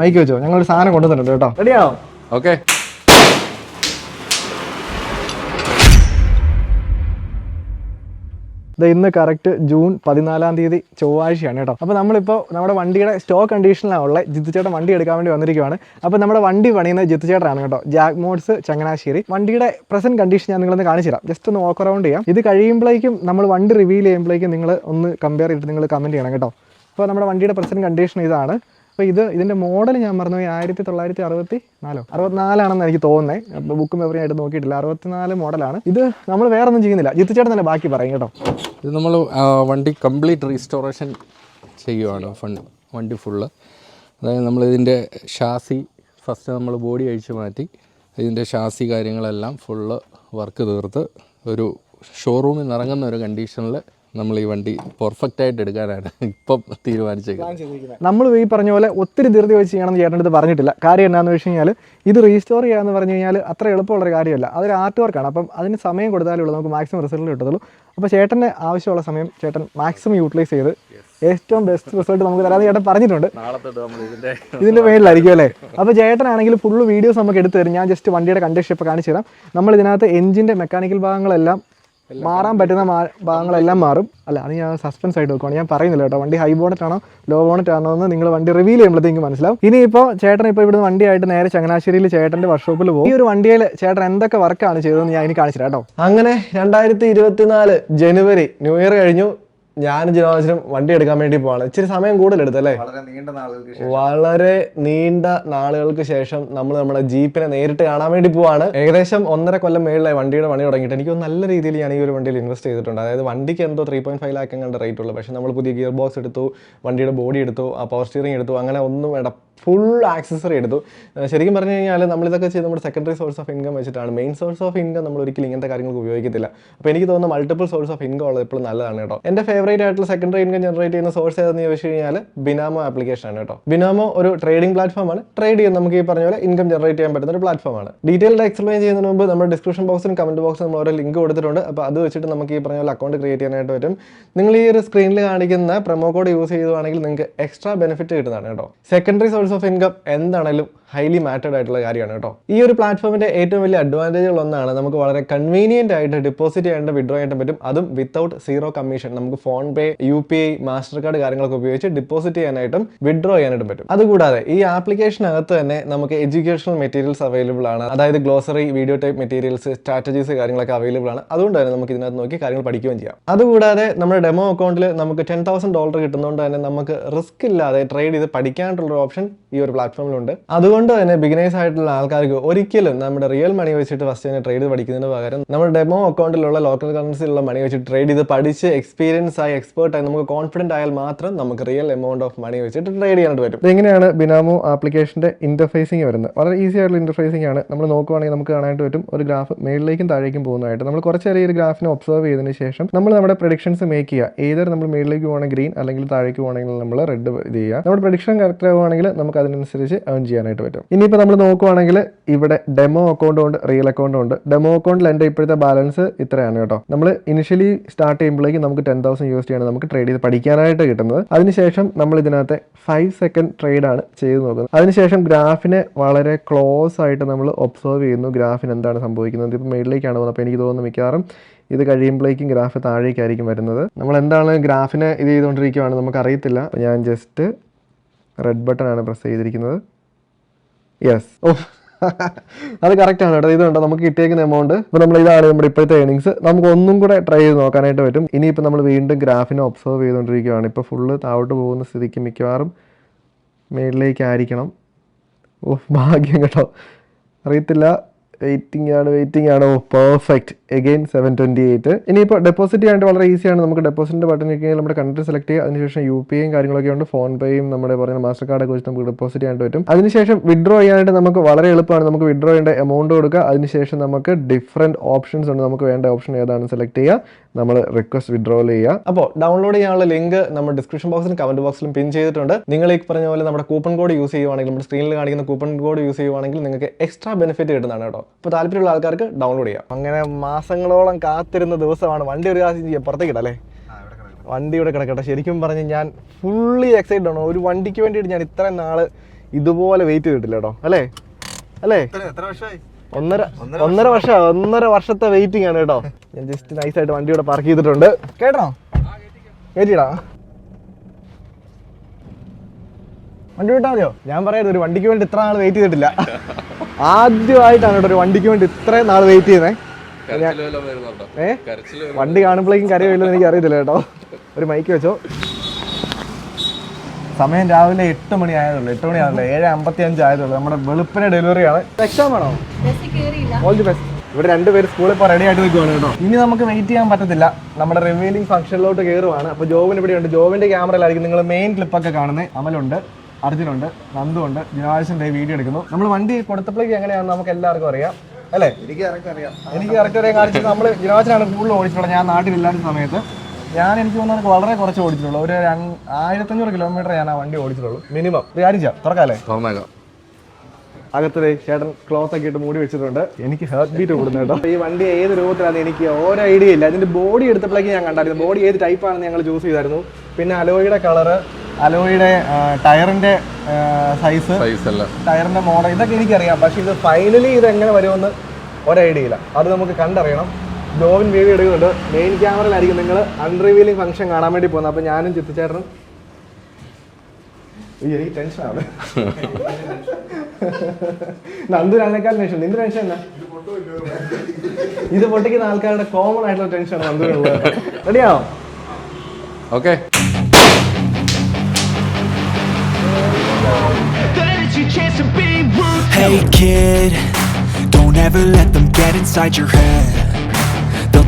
Mic വെച്ചോ. ഞങ്ങൾ ഒരു സാധനം കൊണ്ടുവന്നിട്ടുണ്ട് കേട്ടോ. റെഡിയാവും ഓക്കെ. ഇത് ഇന്ന് കറക്റ്റ് ജൂൺ പതിനാലാം തീയതി ചൊവ്വാഴ്ചയാണ് കേട്ടോ. അപ്പോൾ നമ്മളിപ്പോൾ നമ്മുടെ വണ്ടിയുടെ സ്റ്റോക്ക് കണ്ടീഷനിലാണ് ജിത്തു ജിത്തുചേട്ടൻ വണ്ടി എടുക്കാൻ വേണ്ടി വന്നിരിക്കുകയാണ് അപ്പോൾ നമ്മുടെ വണ്ടി പണിയുന്നത് ജിത്തുചേട്ടനാണ് കേട്ടോ. Jack mods Changanassery. വണ്ടിയുടെ പ്രസന്റ് കണ്ടീഷൻ ഞാൻ നിങ്ങളൊന്ന് കാണിച്ചു തരാം. ജസ്റ്റ് ഒന്ന് വാക്ക് അറൗണ്ട് ചെയ്യാം. ഇത് കഴിയുമ്പോഴേക്കും നമ്മൾ വണ്ടി റിവീൽ ചെയ്യുമ്പോഴേക്കും നിങ്ങൾ ഒന്ന് കമ്പയർ ചെയ്തിട്ട് നിങ്ങൾ കമന്റ് ചെയ്യണം കേട്ടോ. അപ്പോൾ നമ്മുടെ വണ്ടിയുടെ പ്രസന്റ് കണ്ടീഷൻ ഇതാണ്. അപ്പോൾ ഇത് ഇതിന്റെ മോഡൽ ഞാൻ പറഞ്ഞു ആയിരത്തി തൊള്ളായിരത്തി അറുപത്തി നാലോ അറുപത്തിനാലാണെന്ന് എനിക്ക് തോന്നുന്നത് അപ്പോൾ ബുക്ക് പേപ്പറും ആയിട്ട് നോക്കിയിട്ടില്ല. അറുപത്തിനാല് മോഡലാണ് ഇത് നമ്മൾ വേറെ ഒന്നും ചെയ്യുന്നില്ല. ജിത്തിച്ചേട്ടൻ തന്നെ ബാക്കി പറയും കേട്ടോ. ഇത് നമ്മൾ വണ്ടി കംപ്ലീറ്റ് റീസ്റ്റോറേഷൻ ചെയ്യുവാണ്. ഫണ്ട് വണ്ടി ഫുള്ള് അതായത് നമ്മൾ ഇതിന്റെ ഷാസി ഫസ്റ്റ് നമ്മൾ ബോഡി അഴിച്ചു മാറ്റി ഇതിന്റെ ഷാസി കാര്യങ്ങളെല്ലാം ഫുള്ള് വർക്ക് തീർത്ത് ഒരു ഷോറൂമിൽ നിന്ന് ഇറങ്ങുന്ന ഒരു കണ്ടീഷനിൽ നമ്മൾ ഈ വണ്ടി പെർഫെക്റ്റ് ആയിട്ട് എടുക്കാനാണ് ഇപ്പം തീരുമാനിച്ചേക്കുന്നത്. നമ്മൾ ഈ പറഞ്ഞ പോലെ ഒത്തിരി ധൃതി വെച്ച് ചെയ്യണമെന്ന് ചേട്ടന്റെ അടുത്ത് പറഞ്ഞിട്ടില്ല. കാര്യം എന്താണെന്ന് വെച്ച് കഴിഞ്ഞാൽ ഇത് റീസ്റ്റോർ ചെയ്യാന്ന് പറഞ്ഞു കഴിഞ്ഞാൽ അത്ര എളുപ്പമുള്ളൊരു കാര്യമല്ല. അതൊരു ആർട്ട് വർക്കാണ് അപ്പം അതിന് സമയം കൊടുത്താലേ ഉള്ളൂ നമുക്ക് മാക്സിമം റിസൾട്ട് കിട്ടത്തുള്ളൂ. അപ്പോൾ ചേട്ടന്റെ ആവശ്യമുള്ള സമയം ചേട്ടൻ മാക്സിമം യൂട്ടിലൈസ് ചെയ്ത് ഏറ്റവും ബെസ്റ്റ് റിസൾട്ട് നമുക്ക് തരാതെ ചേട്ടൻ പറഞ്ഞിട്ടുണ്ട്. ഇതിന്റെ മേളിലായിരിക്കും അല്ലേ? അപ്പോൾ ചേട്ടനാണെങ്കിൽ ഫുള്ള് വീഡിയോസ് നമുക്ക് എടുത്തു തരും. ഞാൻ ജസ്റ്റ് വണ്ടിയുടെ കണ്ടീഷൻ ഇപ്പോൾ കാണിച്ചു തരാം. നമ്മൾ ഇതിനകത്ത് എഞ്ചിന്റെ മെക്കാനിക്കൽ ഭാഗങ്ങളെല്ലാം മാറാൻ പറ്റുന്ന ഭാഗങ്ങളെല്ലാം മാറും. അല്ല അത് ഞാൻ സസ്പെൻസ് ആയിട്ട് വെക്കുവാണ്. ഞാൻ പറയുന്നില്ല കേട്ടോ. വണ്ടി ഹൈ ബോണറ്റ് ആണോ ലോ ബോണറ്റ് ആണോ എന്ന് നിങ്ങൾ വണ്ടി റിവീൽ ചെയ്യുമ്പോഴത്തേക്ക് മനസ്സിലാവും. ഇനിയിപ്പോൾ ചേട്ടൻ ഇപ്പോൾ ഇവിടുന്ന് വണ്ടിയായിട്ട് നേരെ ചങ്ങനാശ്ശേരിയിൽ ചേട്ടന്റെ വർക്ക്ഷോപ്പിൽ പോകും. ഈ ഒരു വണ്ടിയിൽ ചേട്ടൻ എന്തൊക്കെ വർക്കാണ് ചെയ്തതെന്ന് ഞാൻ ഇനി കാണിച്ചു കേട്ടോ. അങ്ങനെ രണ്ടായിരത്തി ജനുവരി ന്യൂ ഇയർ കഴിഞ്ഞു. ഞാനും ജിനോസിനും വണ്ടി എടുക്കാൻ വേണ്ടി പോവാണ്. ഇച്ചിരി സമയം കൂടുതൽ എടുത്തല്ലേ വളരെ നീണ്ട നാളുകൾക്ക് വളരെ നീണ്ട നാളുകൾക്ക് ശേഷം നമ്മൾ നമ്മുടെ ജീപ്പിനെ നേരിട്ട് കാണാൻ വേണ്ടി പോവാണ്. ഏകദേശം ഒന്നര കൊല്ലം മേളിലായി വണ്ടിയുടെ പണി തുടങ്ങിയിട്ട്. എനിക്ക് നല്ല രീതിയിൽ ഞാൻ ഈ ഒരു വണ്ടിയിൽ ഇൻവെസ്റ്റ് ചെയ്തിട്ടുണ്ട്. അതായത് വണ്ടിക്ക് എന്തോ ത്രീ പോയിന്റ് ഫൈവ് ലാക്ക് എങ്ങാണ്ട് റേറ്റ് ഉള്ളൂ. പക്ഷേ നമ്മൾ പുതിയ ഗിയർ ബോക്സ് എടുത്തു വണ്ടിയുടെ ബോഡി എടുത്തു ആ പവർ സ്റ്റിയറിംഗ് എടുത്തു അങ്ങനെ ഒന്നും വേണ്ട ഫുൾ ആക്സസറി എടുത്തു. ശരിക്കും പറഞ്ഞു കഴിഞ്ഞാൽ നമ്മളിതൊക്കെ ചെയ്ത് നമ്മുടെ സെക്കൻഡറി സോഴ്സ് ഓഫ് ഇൻകം വെച്ചിട്ടാണ്. മെയിൻ സോഴ്സ് ഓഫ് ഇൻകം നമ്മൾ ഒരിക്കലും ഇങ്ങനത്തെ കാര്യങ്ങൾക്ക് ഉപയോഗിക്കത്തില്ല. അപ്പോൾ എനിക്ക് തോന്നുന്നു മൾട്ടിപ്പിൾ സോഴ്സ് ഓഫ് ഇൻകം ഉള്ളത് എപ്പോഴും നല്ലതാണ് കേട്ടോ. എന്റെ ഫേവറേറ്റ് ആയിട്ടുള്ള സെക്കൻഡറി ഇൻകം ജനറേറ്റ് ചെയ്യുന്ന സോഴ്സ് ഏതെന്ന് ചോദിച്ചു കഴിഞ്ഞാൽ ബിനാമോ ആപ്ലിക്കേഷൻ ആണ് കേട്ടോ. ബിനാമോ ഒരു ട്രേഡിംഗ് പ്ലാറ്റ്ഫോം ആണ്. ട്രേഡ് ചെയ്യാൻ നമുക്ക് ഈ പറഞ്ഞ പോലെ ഇൻകം ജനറേറ്റ് ചെയ്യാൻ പറ്റുന്ന ഒരു പ്ലാറ്റ്ഫോമാണ് ഡീറ്റെയിൽഡ് എക്സ്പ്ലെയിൻ ചെയ്യുന്നതിന് മുമ്പ് നമ്മുടെ ഡിസ്ക്രിപ്ഷൻ ബോക്സിലും കമന്റ് ബോക്സിലും നമ്മൾ ഓരോ ലിങ്ക് കൊടുത്തിട്ടുണ്ട്. അപ്പോൾ അത് വെച്ചിട്ട് നമുക്ക് ഈ പറഞ്ഞ പോലെ അക്കൗണ്ട് ക്രിയേറ്റ് ചെയ്യാനായിട്ട് പറ്റും. നിങ്ങൾ ഈ ഒരു സ്ക്രീനിൽ കാണിക്കുന്ന പ്രൊമോ കോഡ് യൂസ് ചെയ്യുവാണെങ്കിൽ നിങ്ങൾക്ക് എക്സ്ട്രാ ബെനിഫിറ്റ് കിട്ടുന്നതാണ് കേട്ടോ. സെക്കൻഡറി സോഴ്സ് ഓഫ് ഇൻകം എന്താണെങ്കിലും ഹൈലി മാറ്റഡ് ആയിട്ടുള്ള കാര്യമാണ് കേട്ടോ. ഈ ഒരു പ്ലാറ്റ്ഫോമിന്റെ ഏറ്റവും വലിയ അഡ്വാന്റേജുകൾ ഒന്നാണ് നമുക്ക് വളരെ കൺവീനിയന്റ് ആയിട്ട് ഡെപ്പോസിറ്റ് ചെയ്യേണ്ട വിഡ്രോ ചെയ്യാൻ പറ്റും. അതും വിത്തൗട്ട് സീറോ കമ്മീഷൻ നമുക്ക് PhonePe U P I Mastercard കാര്യങ്ങളൊക്കെ ഉപയോഗിച്ച് ഡെപ്പോസിറ്റ് ചെയ്യാനായിട്ടും വിഡ്രോ ചെയ്യാനായിട്ടും പറ്റും. അതുകൂടാതെ ഈ ആപ്ലിക്കേഷനകത്ത് തന്നെ നമുക്ക് എഡ്യൂക്കേഷണൽ മെറ്റീരിയൽസ് അവൈലബിൾ ആണ്. അതായത് glossary video type materials strategies കാര്യങ്ങളൊക്കെ അവൈലബിൾ ആണ്. അതുകൊണ്ട് തന്നെ നമുക്ക് ഇതിനകത്ത് നോക്കി കാര്യങ്ങൾ പഠിക്കുകയും ചെയ്യാം. അതുകൂടാതെ നമ്മുടെ ഡെമോ അക്കൗണ്ടിൽ നമുക്ക് ടെൻ തൗസൻഡ് ഡോളർ കിട്ടുന്നതുകൊണ്ട് തന്നെ നമുക്ക് റിസ്ക് ഇല്ലാതെ ട്രേഡ് ചെയ്ത് പഠിക്കാനുള്ള ഒരു ഓപ്ഷൻ ഈ ഒരു പ്ലാറ്റ്ഫോമിലുണ്ട് അതുകൊണ്ട് തന്നെ ബിഗിനേഴ്സ് ആയിട്ടുള്ള ആൾക്കാർക്ക് ഒരിക്കലും നമ്മുടെ റിയൽ മണി വെച്ചിട്ട് ഫസ്റ്റ് തന്നെ ട്രേഡ് പഠിക്കുന്നതിന് പകരം നമ്മുടെ ഡെമോ അക്കൗണ്ടിലുള്ള ലോക്കൽ കറൻസിയിലുള്ള മണി വെച്ചിട്ട് ട്രേഡ് ചെയ്ത് പഠിച്ച് എക്സ്പീരിയൻസ് ആയി എക്സ്പേർട്ട് ആയി നമുക്ക് കോൺഫിഡന്റ് ആയാൽ മാത്രം നമുക്ക് റിയൽ എമൗണ്ട് ഓഫ് മണി വെച്ചിട്ട് ട്രേഡ് ചെയ്യാനായിട്ട് പറ്റും. എങ്ങനെയാണ് ബിനാമോ ആപ്ലിക്കേഷന്റെ ഇന്റർഫേസിംഗ് വരുന്നത്? വളരെ ഈസി ആയിട്ടുള്ള ഇന്റർഫേസിംഗ് ആണ്. നമ്മൾ നോക്കുവാണെങ്കിൽ നമുക്ക് കാണാനായിട്ട് പറ്റും ഒരു ഗ്രാഫ് മേളിലേക്കും താഴേക്കും പോകുന്നതായിട്ട്. നമ്മൾ കുറച്ച് ചെറിയൊരു ഗ്രാഫിനെ ഒബ്സർവ് ചെയ്തതിന് ശേഷം നമ്മൾ നമ്മുടെ പ്രഡിക്ഷൻസ് മേക്ക് ചെയ്യുക. ഏതൊരു നമ്മൾ മേളിലേക്ക് പോകണമെങ്കിൽ ഗ്രീൻ അല്ലെങ്കിൽ താഴേക്ക് പോകണമെങ്കിൽ നമ്മൾ റെഡ് ഇത് ചെയ്യുക. നമ്മുടെ പ്രഡിക്ഷൻ കറക്റ്റ് ആവുകയാണെങ്കിൽ നമുക്ക് അതിനനുസരിച്ച് ഏൺ ചെയ്യാനായിട്ട് പറ്റും. ഇനിയിപ്പോൾ നമ്മൾ നോക്കുവാണെങ്കിൽ ഇവിടെ ഡെമോ അക്കൗണ്ടും ഉണ്ട് റിയൽ അക്കൗണ്ടും ഉണ്ട്. ഡെമോ അക്കൗണ്ടിൽ എന്റെ ഇപ്പോഴത്തെ ബാലൻസ് ഇത്രയാണ് കേട്ടോ. നമ്മൾ ഇനിഷ്യലി സ്റ്റാർട്ട് ചെയ്യുമ്പോഴേക്കും നമുക്ക് ടെൻ തൗസൻഡ് യു എസ് ആണ് നമുക്ക് ട്രേഡ് ചെയ്ത് പഠിക്കാനായിട്ട് കിട്ടുന്നത്. അതിനുശേഷം നമ്മൾ ഇതിനകത്തെ ഫൈവ് സെക്കൻഡ് ട്രേഡാണ് ചെയ്ത് നോക്കുന്നത്. അതിനുശേഷം ഗ്രാഫിനെ വളരെ ക്ലോസ് ആയിട്ട് നമ്മൾ ഒബ്സർവ് ചെയ്യുന്നു. ഗ്രാഫിന് എന്താണ് സംഭവിക്കുന്നത്? ഇപ്പോൾ മേളിലേക്കാണ് പോകുന്നത്. അപ്പോൾ എനിക്ക് തോന്നുന്നു മിക്കവാറും ഇത് കഴിയുമ്പോഴേക്കും ഗ്രാഫ് താഴേക്കായിരിക്കും വരുന്നത്. നമ്മൾ എന്താണ് ഗ്രാഫിനെ ഇത് ചെയ്തുകൊണ്ടിരിക്കുകയാണ് നമുക്ക് അറിയത്തില്ല അപ്പോൾ ഞാൻ ജസ്റ്റ് റെഡ് ആണ് പ്രസ് ചെയ്തിരിക്കുന്നത്. യെസ് ഓ അത് കറക്റ്റ് ആണ് കേട്ടോ. ഇതുണ്ട് നമുക്ക് കിട്ടിയേക്കുന്ന എമൗണ്ട് ഇപ്പോൾ നമ്മൾ ഇതാണ് നമ്മുടെ ഇപ്പോഴത്തെ ഏണിങ്സ് നമുക്ക് ഒന്നും കൂടെ ട്രൈ ചെയ്ത് നോക്കാനായിട്ട് പറ്റും. ഇനിയിപ്പോൾ നമ്മൾ വീണ്ടും ഗ്രാഫിനെ ഒബ്സർവ് ചെയ്തുകൊണ്ടിരിക്കുകയാണ്. ഇപ്പോൾ ഫുള്ള് താഴോട്ട് പോകുന്ന സ്ഥിതിക്ക് മിക്കവാറും മേളിലേക്കായിരിക്കണം. ഓ ഭാഗ്യം കേട്ടോ. അറിയത്തില്ല. വെയിറ്റിംഗ് ആണ് വെയിറ്റിംഗ് ആണ്. Perfect again seven twenty eight ഇനിയിപ്പോൾ ഡെപ്പോസിറ്റ് ചെയ്യാനായിട്ട് വളരെ ഈസിയാണ് നമുക്ക് ഡെപ്പോസിറ്റിന്റെ ബട്ടൺ കഴിഞ്ഞാൽ നമ്മുടെ കൺട്രി സെലക്ട് ചെയ്യുക. അതിനുശേഷം യു പി ഐയും കാര്യങ്ങളൊക്കെ ഉണ്ട്. ഫോൺ പേയും നമ്മുടെ പറയുന്ന മാസ്റ്റർ കാർഡൊക്കെ വെച്ച് നമുക്ക് ഡെപ്പോസിറ്റ് ചെയ്യാനായിട്ട് പറ്റും. അതിനുശേഷം വിഡ്രോ ചെയ്യാനായിട്ട് നമുക്ക് വളരെ എളുപ്പമാണ്. നമുക്ക് വിഡ്രോ ചെയ്യേണ്ട എമൗണ്ട് കൊടുക്കുക. അതിനുശേഷം നമുക്ക് ഡിഫറെന്റ് ഓപ്ഷൻസ് ഉണ്ട്. നമുക്ക് വേണ്ട ഓപ്ഷൻ ഏതാണ് സെലക്ട് ചെയ്യുക. നമ്മൾ റിക്വസ്റ്റ് വിഡ്രോൾ ചെയ്യുക. അപ്പോൾ ഡൗൺലോഡ് ചെയ്യാനുള്ള ലിങ്ക് നമ്മൾ ഡിസ്ക്രിപ്ഷൻ ബോക്സിലും കമന്റ് ബോക്സിലും പിൻ ചെയ്തിട്ടുണ്ട്. നിങ്ങൾ ഈ പറഞ്ഞ പോലെ നമ്മുടെ കൂപ്പൺ കോഡ് യൂസ് ചെയ്യുവാണെങ്കിൽ നമ്മുടെ സ്ക്രീനിൽ കാണിക്കുന്ന കൂപ്പൺ കോഡ് യൂസ് ചെയ്യുവാണെങ്കിൽ നിങ്ങൾക്ക് എക്സ്ട്രാ ബെനിഫിറ്റ് കിട്ടുന്നതാണ് കേട്ടോ. അപ്പോൾ താല്പര്യമുള്ള ആൾക്കാർക്ക് ഡൗൺലോഡ് ചെയ്യാം. അങ്ങനെ മാസങ്ങളോളം കാത്തിരുന്ന ദിവസമാണ്. വണ്ടി ഒരു കാശം പുറത്തേക്ക് ഇടല്ലേ വണ്ടി ഇവിടെ കിടക്കട്ടെ. ശരിക്കും പറഞ്ഞ് ഞാൻ ഫുള്ളി എക്സൈറ്റഡ് ആണ്. ഒരു വണ്ടിക്ക് വേണ്ടിയിട്ട് ഞാൻ ഇത്രയും നാൾ ഇതുപോലെ വെയിറ്റ് ചെയ്തിട്ടില്ല കേട്ടോ. അല്ലേ? അല്ലേ? എത്ര വർഷമായി? ഒന്നര ഒന്നര വർഷം. ഒന്നര വർഷത്തെ വെയിറ്റിംഗ് ആണ് കേട്ടോ. ഞാൻ ജസ്റ്റ് നൈസ് ആയിട്ട് വണ്ടി ഇവിടെ പാർക്ക് ചെയ്തിട്ടുണ്ട്. കേട്ടോ? കയറ്റിടാ വണ്ടി വിട്ടാ മതിയോ? ഞാൻ പറയാം ഒരു വണ്ടിക്ക് വേണ്ടി ഇത്ര നാൾ വെയിറ്റ് ചെയ്തിട്ടില്ല. ആദ്യമായിട്ടാണ് കേട്ടോ ഒരു വണ്ടിക്ക് വേണ്ടി ഇത്രയും നാൾ വെയിറ്റ് ചെയ്യുന്നത് ഏ? വണ്ടി കാണുമ്പോഴേക്കും കരയില്ലെന്ന് എനിക്ക് അറിയത്തില്ല കേട്ടോ. ഒരു മൈക്ക് വെച്ചോ. സമയം രാവിലെ എട്ട് മണി ആയതുള്ളൂ എട്ട് മണി ആയതുള്ളൂ ഏഴ് അമ്പത്തി അഞ്ച് ആയതുള്ളൂ നമ്മുടെ വെളുപ്പിന് ഡെലിവറി ആണ്. എക്സാം ആണോ? ഓൾ ദി ബെസ്റ്റ് ഇവിടെ രണ്ടുപേര് സ്കൂളിൽ ഇപ്പോൾ റെഡി ആയിട്ട് നിൽക്കുവാണ് കേട്ടോ. ഇനി നമുക്ക് വെയിറ്റ് ചെയ്യാൻ പറ്റത്തില്ല. നമ്മുടെ റിവീലിംഗ് ഫംഗ്ഷനിലോട്ട് കയറുവാണ് അപ്പോൾ ജോബിന് ഇവിടെ ഉണ്ട്. ജോബിന്റെ ക്യാമറയിലായിരിക്കും നിങ്ങൾ മെയിൻ ക്ലിപ്പൊക്കെ കാണുന്നത് അമലുണ്ട് അർജുനുണ്ട് നന്ദുണ്ട് ദിനാശന്റെ വീഡിയോ എടുക്കുന്നു. നമ്മൾ വണ്ടി കൊടുത്തപ്പോഴേക്ക് എങ്ങനെയാണെന്ന് നമുക്ക് എല്ലാവർക്കും അറിയാം. അല്ലേ? എനിക്ക് അറിയാം. എനിക്ക് കറക്റ്റ് അറിയാം. കാണിച്ചത് നമ്മൾ ദിനാശനാണ് കൂടുതൽ ഓടിച്ചിട്ടുള്ളത്. ഞാൻ നാട്ടിലില്ലാത്ത സമയത്ത്. ഞാൻ എനിക്ക് തോന്നുന്നത് വളരെ കുറച്ച് ഓടിച്ചിട്ടുള്ളൂ. ഒരു ആയിരത്തഞ്ഞൂറ് കിലോമീറ്റർ ഞാൻ ആ വണ്ടി ഓടിച്ചിട്ടുള്ളൂ. മിനിമം കാര്യം ചെയ്യാം. തുറക്കാല്ലേ? തുറന്നേക്കാം. അകത്തത് ചേട്ടൻ ക്ലോത്ത് ഒക്കെ ഇട്ട് മൂടി വെച്ചിട്ടുണ്ട്. എനിക്ക് ഹാർട്ട് ബീറ്റ് കൂടുന്നു കേട്ടോ. ഈ വണ്ടി ഏത് രൂപത്തിലാണ് എനിക്ക് ഓരോ ഐഡിയ ഇല്ല. അതിന്റെ ബോഡി എടുത്തപ്പോഴേക്ക് ഞാൻ കണ്ടായിരുന്നു. ബോഡി ഏത് ടൈപ്പാണെന്ന് ഞങ്ങൾ ചൂസ് ചെയ്തായിരുന്നു. പിന്നെ അലോയുടെ കളറ് അലോയുടെ ടയറിന്റെ സൈസ് ടയറിന്റെ മോഡൽ ഇതൊക്കെ എനിക്കറിയാം. പക്ഷെ ഇത് ഫൈനലി ഇത് എങ്ങനെ വരുമെന്ന് ഒരു ഐഡിയ ഇല്ല. അത് നമുക്ക് കണ്ടറിയണം. ജോവിൻ വീഡിയോ എടുക്കുന്നുണ്ട്. മെയിൻ ക്യാമറയിലായിരിക്കും നിങ്ങൾ അൺറിവീലിംഗ് ഫംഗ്ഷൻ കാണാൻ വേണ്ടി പോകുന്നത്. അപ്പോൾ ഞാനും ചിത്തിച്ചേട്ടനും. എനിക്ക് ടെൻഷനാണ് നന്ദുരാനേക്കാൾ ടെൻഷൻ നിന്റെ ടെൻഷൻ എന്നാ? ഇത് പൊട്ടിക്കുന്ന ആൾക്കാരുടെ കോമൺ ആയിട്ടുള്ള ടെൻഷനാണ് നന്ദുരുള്ളത് റെഡിയാണോ okay Hey kid, don't ever let them get inside your head.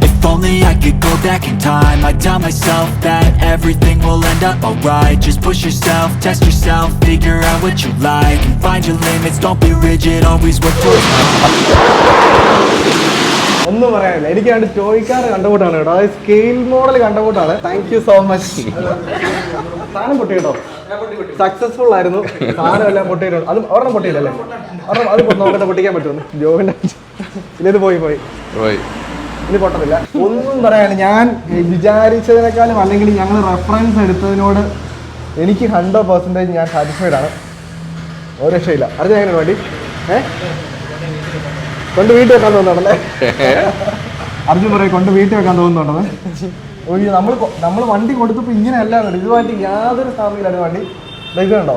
If only I could go back in time I'd tell myself that everything will end up alright Just push yourself, test yourself, figure out what you like And find your limits, don't be rigid, always work towards ഒന്നും പറയാനില്ല എനിക്ക് രണ്ട് ചോദിക്കാറ് കണ്ടപോട്ടാണ് കേട്ടോ അതായത് scale model കണ്ടപോട്ടാണ് thank you so much സാധനം പൊട്ടി കേട്ടോ സക്സസ്ഫുൾ ആയിരുന്നു സാധനം എല്ലാം പൊട്ടിയിട്ടുണ്ട് അത് ഒരെണ്ണം പൊട്ടിയില്ലല്ലേ ഒരെണ്ണം അത് നോക്കട്ടെ പൊട്ടിക്കാൻ പറ്റുമെന്ന് ജോവിന്റെ ഇല്ലേത് പോയി പോയി പോയി ഇനി പൊട്ടത്തില്ല. ഒന്നും പറയാനില്ല. ഞാൻ വിചാരിച്ചതിനേക്കാളും അല്ലെങ്കിൽ ഞങ്ങൾ റെഫറൻസ് എടുത്തതിനോട് എനിക്ക് ഹൺഡ്രഡ് പെർസെന്റേജ് ഞാൻ സാറ്റിസ്ഫൈഡ് ആണ്. ഒരു രക്ഷയില്ല. അറിഞ്ഞ എങ്ങനെ വേണ്ടി? ഏ? കൊണ്ട് വീട്ടിൽ വെക്കാൻ തോന്നുന്നുണ്ടല്ലേ? അർജുൻ പറയും കൊണ്ട് വീട്ടിൽ വെക്കാൻ തോന്നുന്നുണ്ടെന്ന് നമ്മൾ നമ്മൾ വണ്ടി കൊടുത്തപ്പോൾ ഇങ്ങനെ ഇത് ഇതുമായിട്ട് യാതൊരു സാമ്യമില്ലായിരുന്നു വണ്ടി. ഇതൊക്കെയുണ്ടോ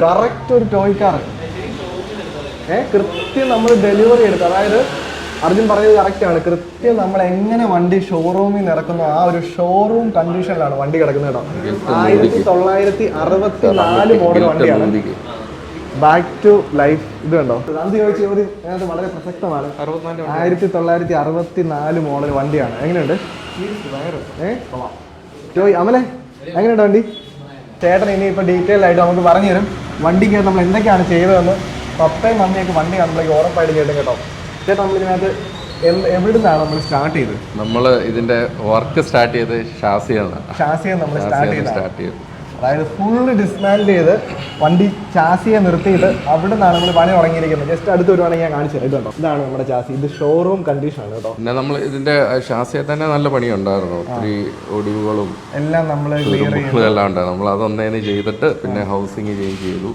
കറക്റ്റ് ഒരു ടോയ്ക്കാർ ഏഹ് കൃത്യം നമ്മൾ ഡെലിവറി എടുത്തു. അതായത് അർജുൻ പറഞ്ഞത് കറക്റ്റ് ആണ്. കൃത്യം നമ്മൾ എങ്ങനെ വണ്ടി ഷോറൂമിൽ നിന്ന് ഇറക്കുന്നു ആ ഒരു ഷോറൂം കണ്ടീഷനിലാണ് വണ്ടി കിടക്കുന്നത് കേട്ടോ. ആയിരത്തി തൊള്ളായിരത്തി അറുപത്തി നാല് മോഡൽ വണ്ടിയാണ്. ബാക്ക് ടു ലൈഫ് ഇത് കണ്ടോ? അത് ചോദിച്ച ചോദ്യം അതിനകത്ത് വളരെ പ്രസക്തമാണ്. ആയിരത്തി തൊള്ളായിരത്തി അറുപത്തി നാല് മോഡൽ വണ്ടിയാണ്. എങ്ങനെയുണ്ട്? ജോയ് അമലെ എങ്ങനെയുണ്ട് വണ്ടി? ചേട്ടൻ ഇനി ഇപ്പൊ ഡീറ്റെയിൽ ആയിട്ട് നമുക്ക് പറഞ്ഞു തരും വണ്ടിക്ക് നമ്മൾ എന്തൊക്കെയാണ് ചെയ്തതെന്ന്. പപ്പയും മമ്മിയൊക്കെ വണ്ടി കാണുമ്പോഴേക്ക് ഉറപ്പായിട്ട് കേട്ടും കേട്ടോ. ചേട്ടാ നമ്മൾ ഇതിനകത്ത് എന്ത് എവിടെ നിന്നാണ് നമ്മൾ സ്റ്റാർട്ട് ചെയ്തത്? നമ്മൾ ഇതിന്റെ വർക്ക് സ്റ്റാർട്ട് ചെയ്ത് ഷാസിയാണ് ഷാസിയെ നമ്മൾ സ്റ്റാർട്ട് ചെയ്തു. അതായത് ഫുള്ള് ഡിസ്മാൻഡ് ചെയ്ത് വണ്ടി ചാസിയെ നിർത്തിയിട്ട് അവിടെ നിന്നാണ് നമ്മൾ പണി തുടങ്ങിയിരിക്കുന്നത്. ജസ്റ്റ് അടുത്ത് വരുവാണെങ്കിൽ ഞാൻ കാണിച്ചു തരാം. ഇത് ഇതാണ് നമ്മുടെ ചാസി ഇത് ഷോറൂം കണ്ടീഷൻ ആണ് കേട്ടോ. പിന്നെ നമ്മൾ ഇതിന്റെ ഷാസിയെ തന്നെ നല്ല പണി ഉണ്ടായിരുന്നു ഒത്തിരി ഒടിവുകളും എല്ലാം നമ്മൾ ക്ലിയർ എല്ലാം ഉണ്ടായിരുന്നു. നമ്മൾ അതൊന്നേന്ന് ചെയ്തിട്ട് പിന്നെ ഹൗസിങ് ചേഞ്ച് ചെയ്തു.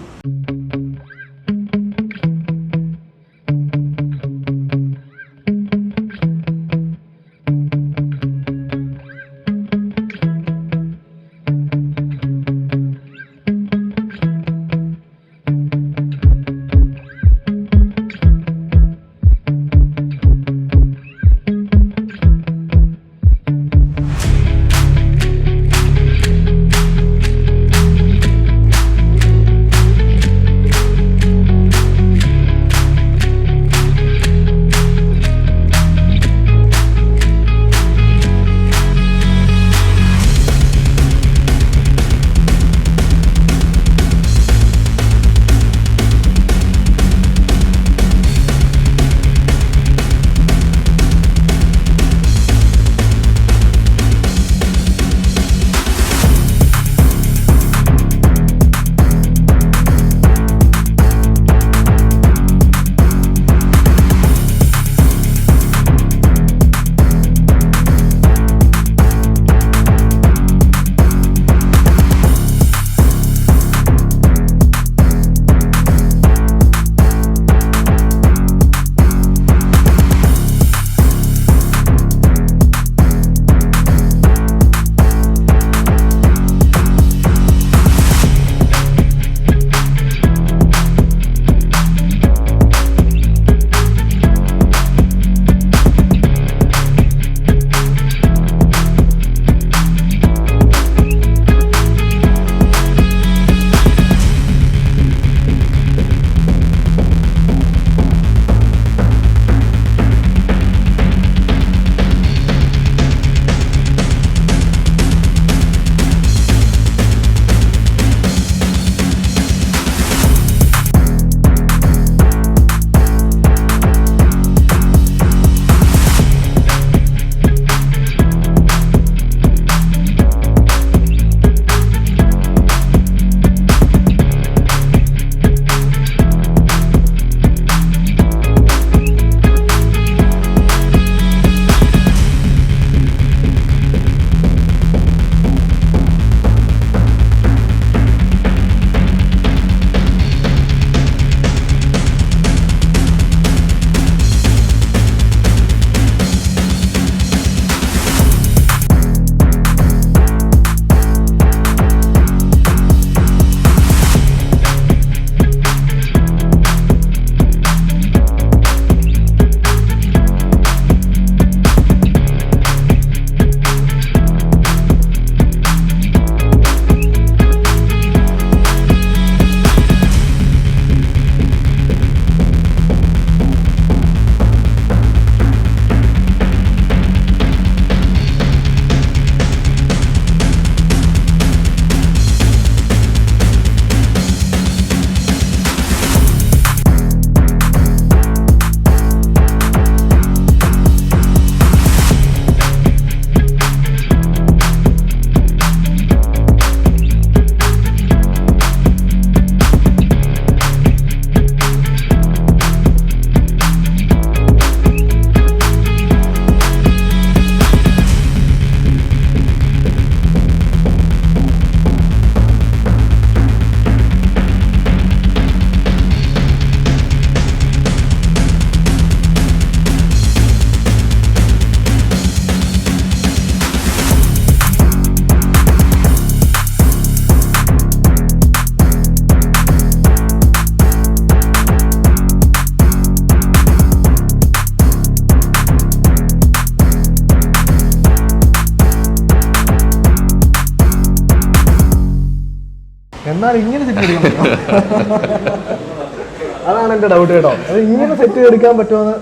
അതാണ് എന്റെ ഡൗട്ട് കേട്ടോ. അത് ഇങ്ങനെ സെറ്റ് ചെയ്തെടുക്കാൻ പറ്റുമെന്ന്?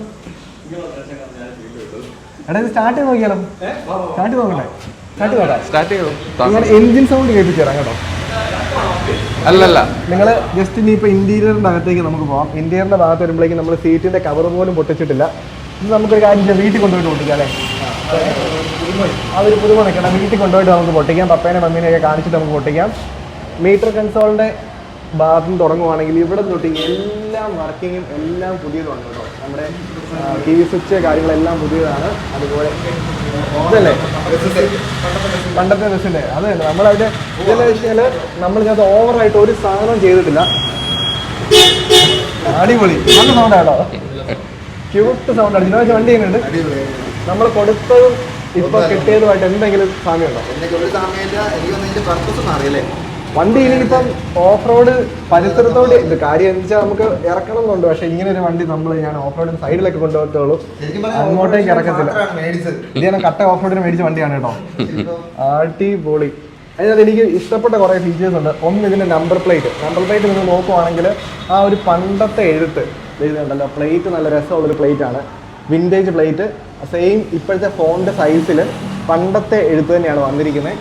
എടാ ഇത് സ്റ്റാർട്ട് ചെയ്ത് നോക്കിയാലോ? സ്റ്റാർട്ട് ചെയ്ത് നോക്കണ്ടേ? സ്റ്റാർട്ട് ചെയ്ത്? നോക്കാം സ്റ്റാർട്ട് ചെയ്തു ഇങ്ങനെ എഞ്ചിൻ സൗണ്ട് കേൾപ്പിച്ചു തരാം കേട്ടോ. അല്ലല്ല. നിങ്ങൾ ജസ്റ്റ് ഇനി ഇപ്പോൾ ഇന്റീരിയറിന്റെ അകത്തേക്ക് നമുക്ക് പോകാം ഇന്റീരിയറിന്റെ ഭാഗത്ത് വരുമ്പോഴേക്കും നമ്മൾ സീറ്റിന്റെ കവർ പോലും പൊട്ടിച്ചിട്ടില്ല. ഇത് നമുക്കൊരു കാര്യം വീട്ടിൽ കൊണ്ടുപോയിട്ട് പൊട്ടിക്കാം അല്ലേ? ആ ഒരു പുതുമ നിൽക്കണം വീട്ടിൽ കൊണ്ടുപോയിട്ട് നമുക്ക് പൊട്ടിക്കാം. പപ്പേനെ മമ്മീനെയൊക്കെ കാണിച്ചിട്ട് നമുക്ക് പൊട്ടിക്കാം. മീറ്റർ കൺസോളിന്റെ ഭാഗത്ത് നിന്ന് തുടങ്ങുവാണെങ്കിൽ ഇവിടെ തൊട്ട് എല്ലാം വർക്കിങ്ങും എല്ലാം പുതിയതാണ് കേട്ടോ. നമ്മുടെ ടി വി സ്വിച്ച് കാര്യങ്ങളെല്ലാം പുതിയതാണ്. അതുപോലെ ഇതല്ലേ? പണ്ടത്തെ ബസ്സിന്റെ അതെ നമ്മളവിടെ ഇതെല്ലാം വെച്ചാൽ നമ്മൾ ഇതിനകത്ത് ഓവറായിട്ട് ഒരു സാധനം ചെയ്തിട്ടില്ല. അടിപൊളി. നല്ല സൗണ്ട് ആണോ ക്യൂട്ട് സൗണ്ട് ആണ്. ഇതിനകത്ത് വണ്ടി എങ്ങനെയുണ്ട്? നമ്മൾ കൊടുത്തതും ഇപ്പൊ കിട്ടിയതുമായിട്ട് എന്തെങ്കിലും സാമ്യമുണ്ടോ? എനിക്ക് ഒരു സാമ്യമില്ല എനിക്ക് പർപ്പസ് അറിയില്ലേ. വണ്ടി ഇനിയിപ്പം ഓഫ് റോഡ് പരിസരത്തോടെ ഇത് കാര്യം എന്ന് വെച്ചാൽ നമുക്ക് ഇറക്കണം എന്നുണ്ട് പക്ഷെ ഇങ്ങനെ ഒരു വണ്ടി നമ്മൾ ഞാൻ ഓഫ് റോഡിന് സൈഡിലൊക്കെ കൊണ്ടുപോകത്തുള്ളൂ. അങ്ങോട്ടേക്ക് ഇറക്കത്തില്ല. ഇത് ഞാൻ കട്ട ഓഫ് റോഡിന് മേടിച്ച വണ്ടിയാണ് കേട്ടോ. അടിപൊളി. അതിനകത്ത് എനിക്ക് ഇഷ്ടപ്പെട്ട കുറേ ഫീച്ചേഴ്സ് ഉണ്ട്. ഒന്ന് ഇതിന്റെ നമ്പർ പ്ലേറ്റ് നമ്പർ പ്ലേറ്റ് നിങ്ങൾ നോക്കുവാണെങ്കിൽ ആ ഒരു പണ്ടത്തെ എഴുത്ത്. എഴുതുന്നുണ്ടല്ലോ പ്ലേറ്റ് നല്ല രസമുള്ളൊരു പ്ലേറ്റ് ആണ്. വിന്റേജ് പ്ലേറ്റ് സെയിം ഇപ്പോഴത്തെ ഫോണിന്റെ സൈസിൽ പണ്ടത്തെ എഴുത്ത് തന്നെയാണ് വന്നിരിക്കുന്നത്.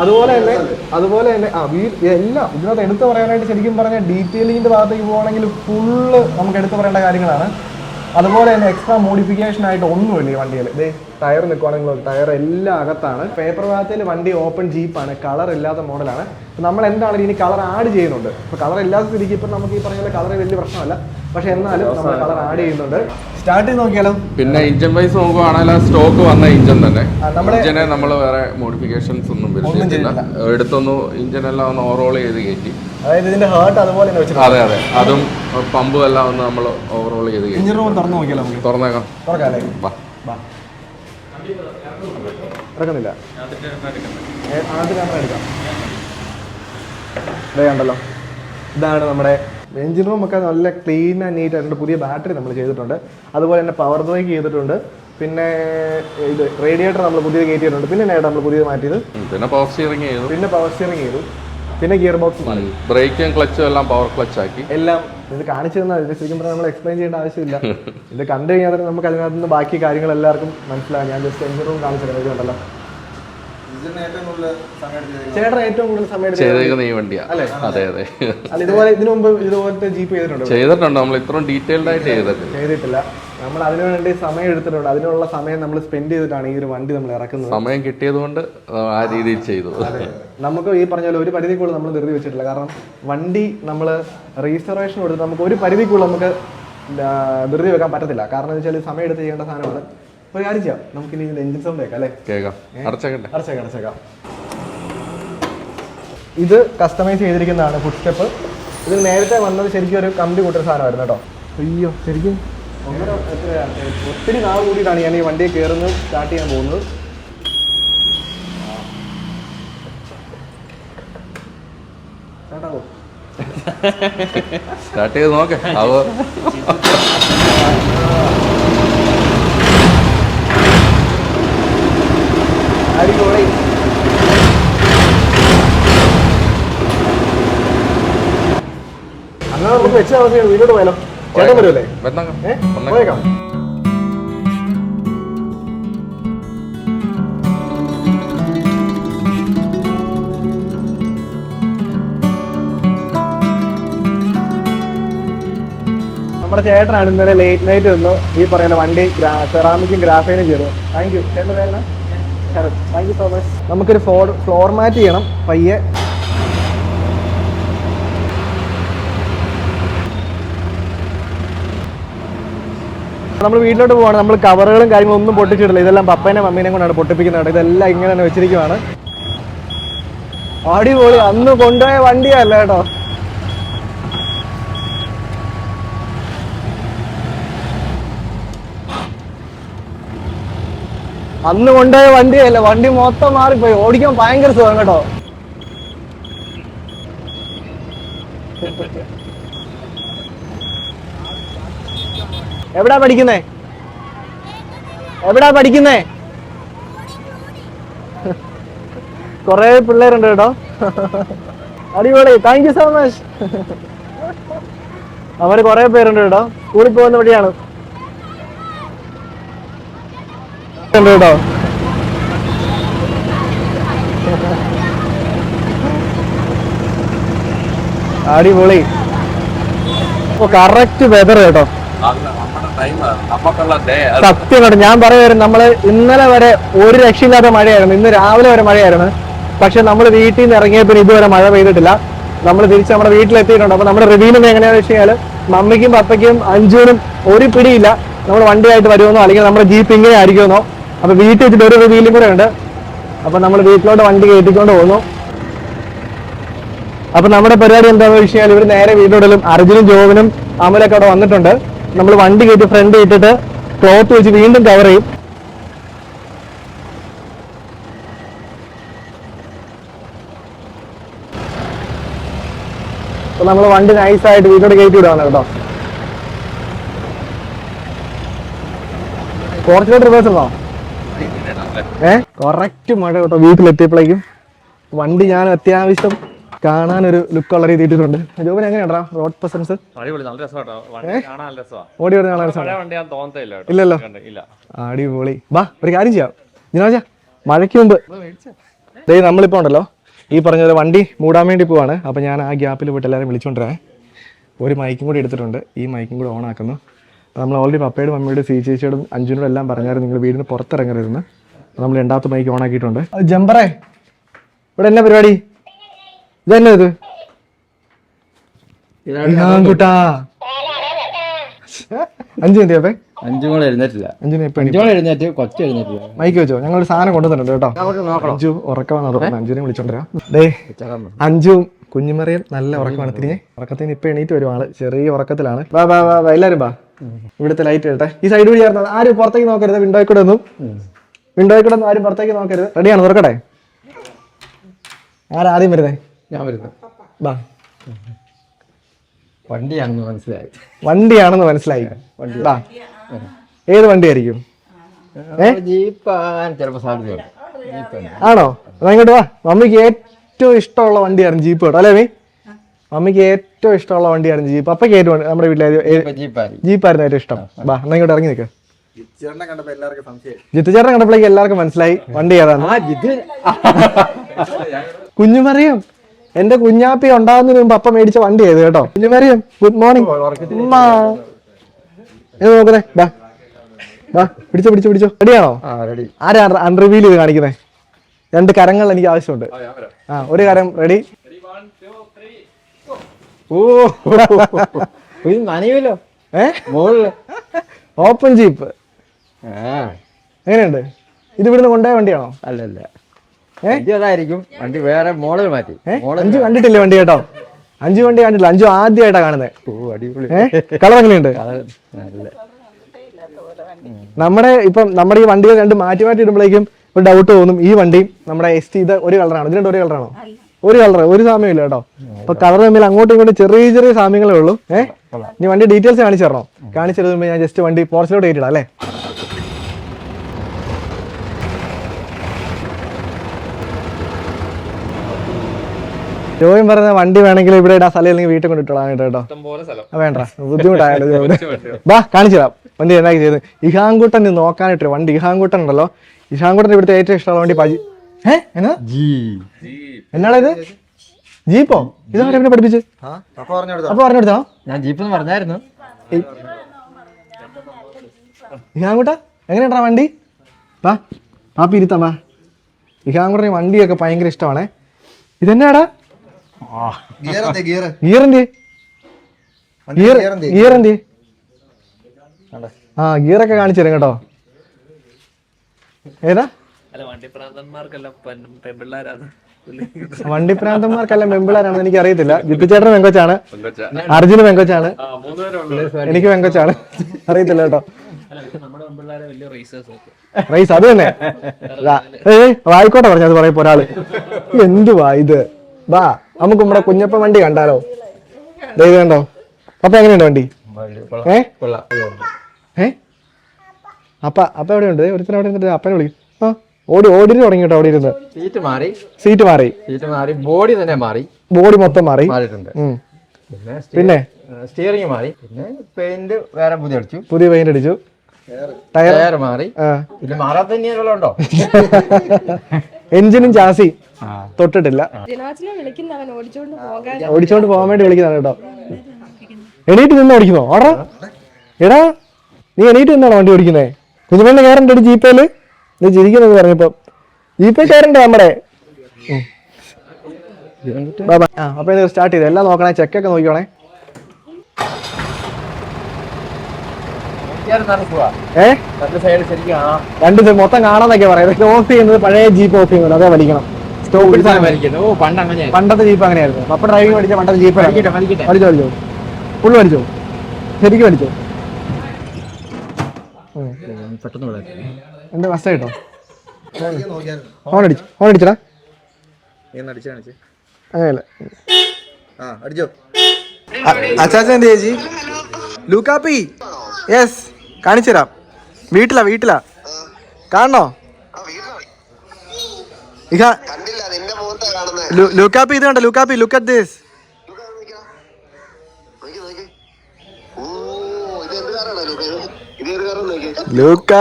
അതുപോലെ തന്നെ അതുപോലെ തന്നെ ആ വീ എല്ലാം ഇതിനകത്ത് എടുത്തു പറയാനായിട്ട് ശരിക്കും പറഞ്ഞാൽ ഡീറ്റെയിലിങ്ങിന്റെ ഭാഗത്തേക്ക് പോകണമെങ്കിൽ ഫുള്ള് നമുക്ക് എടുത്തു പറയേണ്ട കാര്യങ്ങളാണ്. അതുപോലെ തന്നെ എക്സ്ട്രാ മോഡിഫിക്കേഷൻ ആയിട്ട് ഒന്നുമില്ല ഈ വണ്ടിയിൽ ഇതേ ടയർ നിൽക്കുവാണെങ്കിൽ ടയർ എല്ലാം അകത്താണ്. പേപ്പർ ഭാഗത്തിൽ വണ്ടി ഓപ്പൺ ജീപ്പാണ്. കളർ ഇല്ലാത്ത മോഡലാണ്. നമ്മൾ എന്താണ് ഇനി കളർ ആഡ് ചെയ്യുന്നുണ്ട്? ഇപ്പോൾ കളർ ഇല്ലാത്ത സ്ഥിതിക്ക് ഇപ്പം നമുക്ക് ഈ പറഞ്ഞ പോലെ കളർ വലിയ പ്രശ്നമല്ല. പക്ഷെ എന്നാലും നമ്മൾ കളർ ആഡ് ചെയ്യുന്നുണ്ട്. സ്റ്റാർട്ട് ചെയ്ത് നോക്കിയാലോ? പിന്നെ ഇഞ്ചൻ വൈസ് നോക്കുവാണെങ്കിൽ സ്റ്റോക്ക് വന്ന ഇഞ്ചൻ തന്നെ. ഇഞ്ചനെ നമ്മൾ വേറെ മോഡിഫിക്കേഷൻസ് ഒന്നും വരുത്തിയിട്ടില്ല എടുത്തൊന്ന് ഇഞ്ചൻ എല്ലാം ഒന്ന് ഓവറോൾ ചെയ്ത് കയറ്റി. അതായത് ഇതിന്റെ ഹേർട്ട് അതുപോലെ വെച്ചിട്ടുണ്ട്. അതെ അതെ. അതും പമ്പും എല്ലാം ഒന്ന് നമ്മൾ ഓവറോൾ ചെയ്ത് കയറ്റി. തുറന്നു നോക്കിയാലോ തുറന്നേക്കാം. തുറക്കാം അല്ലേ വാ. വാ. ഇറക്കുന്നില്ല ആദ്യം ക്യാമറ എടുക്കാം. ഇതേ കണ്ടല്ലോ. ഇതാണ് നമ്മുടെ എഞ്ചിൻ റൂം ഒക്കെ നല്ല ക്ലീൻ ആൻഡ് നീറ്റ് ആയിട്ടുണ്ട്. പുതിയ ബാറ്ററി നമ്മൾ ചെയ്തിട്ടുണ്ട്. അതുപോലെ തന്നെ പവർ ബ്രേക്ക് ചെയ്തിട്ടുണ്ട്. പിന്നെ ഇത് റേഡിയേറ്റർ നമ്മൾ പുതിയ കയറ്റിയിട്ടുണ്ട് പിന്നെ നേടാ നമ്മൾ പുതിയത് മാറ്റിയത്. പിന്നെ പവർ സ്റ്റിയറിംഗ് ചെയ്തു. പിന്നെ പവർ സ്റ്റിയറിംഗ് ചെയ്തു. പിന്നെ ഗിയർ ബോക്സ് മാറി ബ്രേക്കും ക്ലച്ചും എല്ലാം പവർ ക്ലച്ച് ആക്കി. എല്ലാം ഇത് കാണിച്ചു തന്നാൽ ഇത് ശരിക്കും പറഞ്ഞാൽ നമ്മൾ എക്സ്പ്ലെയിൻ ചെയ്യേണ്ട ആവശ്യമില്ല. ഇത് കണ്ടു കഴിഞ്ഞാൽ തന്നെ നമുക്ക് അതിനകത്ത് നിന്ന് ബാക്കി കാര്യങ്ങൾ എല്ലാവർക്കും മനസ്സിലാകും. ഞാൻ ജസ്റ്റ് എഞ്ചിൻ റൂം കാണിച്ചു തരാം ഇതുണ്ടല്ലോ ഇതിന് ഏറ്റവും കൂടുതൽ സമയം എടുത്തത് ചേട്ടൻ ഏറ്റവും കൂടുതൽ സമയം ചെയ്തേക്കുന്ന ഈ വണ്ടിയാ. അതെ അതെ. അല്ല ഇതുപോലെ ഇതിനു മുമ്പ് ഇതുപോലത്തെ ജീപ്പ് ചെയ്തിട്ടുണ്ട്? ചെയ്തിട്ടുണ്ട്. നമ്മൾ ഇത്രയും ഡീറ്റെയിൽഡ് ആയിട്ട് ചെയ്തിട്ടില്ല. ചെയ്തിട്ടില്ല. നമ്മൾ അതിനു വേണ്ടി സമയം എടുത്തിട്ടുണ്ട്. അതിനുള്ള സമയം നമ്മൾ സ്പെൻഡ് ചെയ്തിട്ടാണ് ഈ ഒരു വണ്ടി നമ്മൾ ഇറക്കുന്നത്. സമയം കിട്ടിയത് കൊണ്ട് ആ രീതിയിൽ ചെയ്തു. നമുക്ക് ഈ പറഞ്ഞ പോലെ ഒരു പരിധിക്കുള്ള നമ്മൾ നിർത്തി വെച്ചിട്ടില്ല. കാരണം വണ്ടി നമ്മൾ രജിസ്ട്രേഷൻ കൊടുത്ത് നമുക്ക് ഒരു പരിധിക്കുള്ള നമുക്ക് നിർത്തി ധൃതി വെക്കാൻ പറ്റത്തില്ല. കാരണം എന്ന് വെച്ചാൽ സമയം എടുത്ത് ചെയ്യേണ്ട സാധനമാണ്. ഒരു കാര്യം ചെയ്യാം. നമുക്ക് ഇനി എഞ്ചിൻ സൗണ്ട് കേൾക്കാം അല്ലേ? കേൾക്കാം. അടച്ചേക്കട്ടെ. അടച്ചേക്കാം അടച്ചേക്കാം. ഇത് കസ്റ്റമൈസ് ചെയ്തിരിക്കുന്നതാണ് ഫുഡ് സ്റ്റെപ്പ് ഇത് നേരത്തെ വന്നത് ശരിക്കും ഒരു കമ്പി കൂട്ടുന്ന സാധനമായിരുന്നു കേട്ടോ. അയ്യോ ശരിക്കും? ഒത്തിരി നാൾ കൂടിയിട്ടാണ് ഞാൻ ഈ വണ്ടിയെ കയറുന്നത് സ്റ്റാർട്ട് ചെയ്യാൻ പോകുന്നത്. സ്റ്റാർട്ട് ചെയ്ത് നോക്കെ. അടിപൊളി. അങ്ങനെ നമുക്ക് വെച്ച അവസ്ഥ വീടോട് പോയാലോ? ചേട്ടൻ വരുമല്ലേ പോയേക്കാം. നമ്മുടെ ചേട്ടനാണ് ഇന്നലെ ലേറ്റ് നൈറ്റ് വന്നു ഈ പറയുന്ന വണ്ടി സെറാമിക്കും ഗ്രാഫൈനും ചെയ്തു. താങ്ക് യു ചേട്ടന്റെ നമുക്കൊരു ഫ്ലോർ ഫ്ലോർ മാറ്റ് ചെയ്യണം പയ്യെ. നമ്മൾ വീട്ടിലോട്ട് പോവാണ്. നമ്മൾ കവറുകളും കാര്യങ്ങളും ഒന്നും പൊട്ടിച്ചിട്ടില്ല. ഇതെല്ലാം പപ്പേനെ മമ്മീനെ കൊണ്ടാണ് പൊട്ടിപ്പിക്കുന്നത്. ഇതെല്ലാം ഇങ്ങനെ തന്നെ വെച്ചിരിക്കുവാണ്. അടിപൊളി. അന്ന് കൊണ്ടുപോയ വണ്ടിയല്ല കേട്ടോ. അന്ന് കൊണ്ടുപോയ വണ്ടിയല്ല വണ്ടി മൊത്തം മാറിപ്പോയി. ഓടിക്കാൻ ഭയങ്കര സുഖം കേട്ടോ. എവിടാ പഠിക്കുന്നേ? എവിടാ പഠിക്കുന്നേ? കൊറേ പിള്ളേരുണ്ട് കേട്ടോ. അടിപൊളി. താങ്ക് യു സോ മച്ച് അവർ കൊറേ പേരുണ്ട് കേട്ടോ. കൂടി പോകുന്ന വഴിയാണ്. കേട്ടോ അടിപൊളി. ഓ കറക്റ്റ് വെതർ കേട്ടോ. സത്യം കേട്ടോ ഞാൻ പറയുമായിരുന്നു നമ്മൾ ഇന്നലെ വരെ ഒരു രക്ഷയില്ലാത്ത മഴയായിരുന്നു. ഇന്ന് രാവിലെ വരെ മഴയായിരുന്നു. പക്ഷെ നമ്മൾ വീട്ടിൽ നിന്ന് ഇറങ്ങിയപ്പോൾ ഇതുവരെ മഴ പെയ്തിട്ടില്ല. നമ്മൾ തിരിച്ച് നമ്മുടെ വീട്ടിലെത്തിയിട്ടുണ്ട്. അപ്പൊ നമ്മുടെ റിവീനും എങ്ങനെയാണെന്ന് വെച്ച് കഴിഞ്ഞാൽ മമ്മിക്കും പപ്പയ്ക്കും അഞ്ചുവിനും ഒരു പിടിയില്ല. നമ്മൾ വണ്ടിയായിട്ട് വരുമെന്നോ അല്ലെങ്കിൽ നമ്മുടെ ജീപ്പ് ഇങ്ങനെ ആയിരിക്കുമെന്നോ അപ്പൊ വീട്ടിൽ വെച്ചിട്ട് ഒരു റിവ്യൂലും കൂടെ ഉണ്ട് അപ്പൊ നമ്മൾ വീട്ടിലോട്ട് വണ്ടി കയറ്റിക്കൊണ്ട് പോകുന്നു. അപ്പൊ നമ്മുടെ പരിപാടി എന്താണെന്ന് വെച്ച് കഴിഞ്ഞാൽ ഇവർ നേരെ വീട്ടിലും അർജുനും ജോവിനും അമലൊക്കെ അവിടെ വന്നിട്ടുണ്ട്. നമ്മൾ വണ്ടി കയറ്റി ഫ്രണ്ട് ഇട്ടിട്ട് ക്ലോത്ത് വെച്ച് വീണ്ടും കവർ ചെയ്യും. നമ്മൾ വണ്ടി നൈസായിട്ട് വീട്ടിലോട്ട് കയറ്റി വിടുവാണ് കേട്ടോ. ഫോർച്ചുനേറ്റ് റിവേഴ്സ് ഉണ്ടോ ഏ? കറക്റ്റ് മഴ കേട്ടോ. വീട്ടിലെത്തിയപ്പോഴേക്കും വണ്ടി ഞാൻ അത്യാവശ്യം കാണാൻ ഒരു ലുക്കുള്ള രീതി ഇട്ടിട്ടുണ്ട്. ജോബിന് എങ്ങനെയാണ്ടാ റോഡ് പ്രസൻസ് ഓടി വരുന്ന രസമാണ്? ഇല്ലല്ലോ? അടിപൊളി. ബാ ഒരു കാര്യം ചെയ്യാം. ജിനോജ മഴയ്ക്ക് മുമ്പ് ദേ നമ്മളിപ്പോ ഉണ്ടല്ലോ. ഈ പറഞ്ഞ പോലെ വണ്ടി മൂടാൻ വേണ്ടി പോവാണ്. അപ്പൊ ഞാൻ ആ ഗ്യാപ്പിൽ പോയിട്ട് എല്ലാവരും വിളിച്ചോണ്ടിരാ. ഒരു മൈക്കും കൂടി എടുത്തിട്ടുണ്ട്. ഈ മൈക്കും കൂടി ഓൺ ആക്കുന്നു. നമ്മൾ ഓൾറെഡി പപ്പയോടും മമ്മിയോടും സി ചേച്ചിയോടും അഞ്ചിനോടും എല്ലാം പറഞ്ഞായിരുന്നു. നിങ്ങൾ വീടിന് പുറത്തിറങ്ങരുതെന്ന്. നമ്മൾ രണ്ടാമത്തെ മൈക്ക് ഓൺ ആക്കിയിട്ടുണ്ട്. ജമ്പറേ ഇവിടെ എന്നാ പരിപാടി? ഇതന്നെ ഇത്. കുട്ടാ. അഞ്ചു മതി അപ്പേ അഞ്ചു മണി എഴുന്നേറ്റില്ല. അഞ്ചിന് ഇപ്പൊ അഞ്ചു കൂടെ എഴുന്നേറ്റ് കൊച്ചു എഴുന്നേറ്റില്ല മൈക്ക് വെച്ചോ? ഞങ്ങൾ ഒരു സാധനം കൊണ്ടുവന്നിട്ടുണ്ട് കേട്ടോ. അഞ്ചു ഉറക്കമാണ് തോന്നുന്നത് അഞ്ചുനെ വിളിച്ചോണ്ടിരാ ദേ അഞ്ചും കുഞ്ഞുമറിയൻ നല്ല ഉറക്കമാണ്. തിരിഞ്ഞ്. ഉറക്കത്തിന് ഇപ്പൊ എണീറ്റ് വരും ആൾ. ചെറിയ ഉറക്കത്തിലാണ്. വാ വാ വാ വാ. എല്ലാരും വാ. ഇവിടുത്തെ ലൈറ്റ് ഇടട്ടെ ഈ സൈഡ് വഴി ചേർന്നത് ആരും പുറത്തേക്ക് നോക്കരുത്. വിൻഡോയിൽ കൂടെ ഒന്നും. വിൻഡോയിൽ കൂടെ ആരും പുറത്തേക്ക് നോക്കരുത്. റെഡിയാണ് തുറക്കട്ടെ? ആരാദ്യം വരുന്നേ? ഞാൻ വരുന്നു. വണ്ടിയാണെന്ന് മനസ്സിലായി. വണ്ടിയാണെന്ന് മനസ്സിലായി. ഏത് വണ്ടിയായിരിക്കും? ജീപ്പാൻ. സാധ്യതയുണ്ട് ആണോ? എന്നാ ഇങ്ങോട്ട് വാ. മമ്മിക്ക് ഏറ്റവും ഇഷ്ടമുള്ള വണ്ടിയായിരുന്നു ജീപ്പ് കേട്ടോ അല്ലേ മീ മമ്മിക്ക് ഏറ്റവും ഇഷ്ടമുള്ള വണ്ടിയായിരുന്നു ജീപ്പ്. അപ്പൊ ഏറ്റവും നമ്മുടെ വീട്ടിലെ ജീപ്പായി ജീപ്പായിരുന്നു ഏറ്റവും ഇഷ്ടം. വാ എന്നാ ഇങ്ങോട്ട് ഇറങ്ങി നിൽക്ക് ചേട്ടനെ കണ്ടപ്പോ എല്ലാവർക്കും സംശയം. കണ്ടപ്പോഴേക്ക് എല്ലാവർക്കും മനസ്സിലായി. വണ്ടി ഏതാണ്? ആ ജിത്തു. കുഞ്ഞുമറിയം. എന്റെ കുഞ്ഞാപ്പി ഉണ്ടാകുന്നതിന് മുമ്പ് അപ്പ മേടിച്ച വണ്ടി ഏത് കേട്ടോ? കുഞ്ഞുമറിയം. ഗുഡ് മോർണിംഗ് ഇത് നോക്കുന്നേ ബാ. ബാ പിടിച്ചോ പിടിച്ചോ പിടിച്ചോ. റെഡിയാണോ? ആരാ അൺറിവീൽ ചെയ്ത് കാണിക്കുന്നേ? രണ്ട് കരങ്ങൾ എനിക്ക് ആവശ്യമുണ്ട്. ആ ഒരു കരം റെഡി ഓ. ഇത് നനയുമല്ലോ. ഏ? ഓപ്പൺ ജീപ്പ് എങ്ങനെയുണ്ട്? ഇത് ഇവിടുന്ന് കൊണ്ടുപോയ വണ്ടിയാണോ? അല്ലല്ല. അതായിരിക്കും. വണ്ടി വേറെ മോഡൽ മാറ്റി. അഞ്ചു കണ്ടിട്ടില്ലേ വണ്ടി കേട്ടോ? അഞ്ചു വണ്ടി കണ്ടിട്ടില്ല. അഞ്ചു ആദ്യമായിട്ടാ കാണുന്നത് ഓ അടിപൊളി. ഏ? കളർ എങ്ങനെയുണ്ട്? നമ്മുടെ ഇപ്പം നമ്മുടെ ഈ വണ്ടികൾ രണ്ട് മാറ്റി മാറ്റി ഇടുമ്പോഴേക്കും ഒരു ഡൗട്ട് തോന്നും. ഈ വണ്ടി നമ്മുടെ എസ് ടി ഇത് ഒരു കളറാണ് ഇതിന്റെ ഒരു കളറാണോ ഒരു കളർ ഒരു സാമ്യമില്ല കേട്ടോ. അപ്പൊ കളർ തമ്മിൽ അങ്ങോട്ടും ഇങ്ങോട്ടും ചെറിയ ചെറിയ സാമ്യങ്ങളേ ഉള്ളൂ. ഏഹ് ഇനി വണ്ടി ഡീറ്റെയിൽസ് കാണിച്ചു തരണോ? കാണിച്ചു തരുമ്പോൾ ഞാൻ ജസ്റ്റ് വണ്ടി പോർച്ചിലോട്ട് കയറ്റിടാം അല്ലേ? ജോയും പറഞ്ഞ വണ്ടി വേണമെങ്കിൽ ഇവിടെ ഇടാ സ്ഥലം അല്ലെങ്കിൽ വീട്ടിൽ കൊണ്ടിട്ടോളാം കേട്ടോ. പോലെ സ്ഥലം. ആ, വേണ്ട. ബുദ്ധിമുട്ടായാലും ബാ വാ കാണിച്ചു തരാം. വണ്ടി എന്നാക്കി ചെയ്ത്? ഇഹാങ്കൂട്ടൻ നോക്കാനായിട്ട് വണ്ടി. ഇഹാങ്കൂട്ടൻ ഉണ്ടല്ലോ. ഇഹാങ്കൂട്ടൻ ഇവിടുത്തെ ഏറ്റവും ഇഷ്ടമുള്ള വണ്ടി പജി ഏ? എന്നാ? ജി. എന്നാണ് ഇത് ജീപ്പോ? ഇതാണ് എവിടെ പഠിപ്പിച്ച്? അപ്പൊ പറഞ്ഞു ഞാൻ ജീപ്പ് എന്ന് പറഞ്ഞായിരുന്നു ഇഹാങ്കൂട്ട എങ്ങനെയാണ്ടാ വണ്ടി? വാ പാപ്പി ഇരുത്താം ബാ. ഇഹാങ്കൂട്ടന് വണ്ടിയൊക്കെ ഭയങ്കര ഇഷ്ടമാണേ. ഇതെന്നാടാ? ആ. ഗിയറൊക്കെ കാണിച്ചു തരാം കേട്ടോ. ഏതാ? അല്ല വണ്ടി പ്രാന്തന്മാർക്കെല്ലാം പെമ്പിളാരാണെന്ന് എനിക്ക് അറിയത്തില്ല ജിത്തുചേട്ടൻ വെങ്കൊച്ചാണ് അർജുന് വെങ്കൊച്ചാണ് എനിക്ക് വെങ്കൊച്ചാണ് അറിയത്തില്ല കേട്ടോ. നമ്മുടെ പെൺപിള്ളേരെ വലിയ റേസേഴ്സ് റൈസ് അത് തന്നെ. വായിക്കോട്ടെ പറഞ്ഞത് അത് പറയപ്പോ ഒരാൾ. എന്തുവാ ഇത്? വാ നമുക്ക് നമ്മുടെ കുഞ്ഞപ്പ വണ്ടി കണ്ടാലോ? ദൈവം കണ്ടോ? അപ്പൊ എങ്ങനെയുണ്ട് വണ്ടി? ഏ? ഏ? അപ്പ അപ്പ എവിടെയുണ്ട്? ഒരുത്തരം അവിടെ ഇരുന്നിട്ട് അപ്പനെ വിളിക്കും. ആ ഓടി ഓടി തുടങ്ങി കേട്ടോ അവിടെ ഇരുന്ന്? സീറ്റ് മാറി. സീറ്റ് മാറി. സീറ്റ് മാറി. ബോഡി തന്നെ മാറി. ബോഡി മൊത്തം മാറി. മാറിയിട്ടുണ്ട്. പിന്നെ സ്റ്റിയറിംഗ് മാറി. പിന്നെ പെയിന്റ് വേറെ പുതിയ അടിച്ചു. പുതിയ പെയിന്റ് അടിച്ചു. ടയർ മാറി. പിന്നെ മാറാത്ത ഇനി ഉണ്ടോ? എഞ്ചിനും ചാസി തൊട്ടിട്ടില്ല. ഓടിച്ചോണ്ട് പോകാൻ ഓടിച്ചോണ്ട് പോകാൻ വേണ്ടി വിളിക്കുന്നതാണ് കേട്ടോ. എണീറ്റ് നിന്ന് ഓടിക്കുന്നോ? ഓടാ. എടാ നീ എണീറ്റ് നിന്നാണോ വണ്ടി ഓടിക്കുന്നേ? കുഞ്ഞുമണ്ണ കയറണ്ട ഒരു ജീപ്പേൽ. നീ ചിരിക്കുന്നത് പറഞ്ഞപ്പോ. ജീപ്പേ കയറണ്ടേ നമ്മുടെ. അപ്പൊ സ്റ്റാർട്ട് ചെയ്ത്? എല്ലാം നോക്കണേ ചെക്കൊക്കെ നോക്കിക്കോണേ നടക്കുക ഏ രണ്ട് സൈഡ് ശരിക്കും ആ. രണ്ട് ഇത് മൊത്തം കാണാന്നൊക്കെ പറയുന്നത് ഓഫ് ചെയ്യുന്നത് പഴയ ജീപ്പ് ഓഫ് ചെയ്യുന്നത് അതെ വലിക്കണം. പണ്ടത്തെ ജീപ്പ് അങ്ങനെയായിരുന്നു. അപ്പൊ ഡ്രൈവിംഗ് പഠിച്ച പണ്ടത്തെ ജീപ്പ് വലിച്ചോ വലിച്ചോ. ഫുള്ള് വലിച്ചോ. ശരിക്കും വലിച്ചോ. എന്റെ ബസ് കേട്ടോ? ഹോൺ അടിച്ചു ഹോൺ അടിച്ചടാ. അങ്ങനെയല്ല. ആ അടിച്ചോ. അച്ചാച്ചൻ എന്ത് ചേച്ചി? ലൂക്കാപ്പി? യെസ് കാണിച്ചുതരാം. വീട്ടിലാ വീട്ടിലാ. കാണണോ? ലുക്കാപ്പി ഇത് കണ്ട? ലുക്കാപ്പി ലുക്ക് അറ്റ് ദിസ് ലൂക്ക.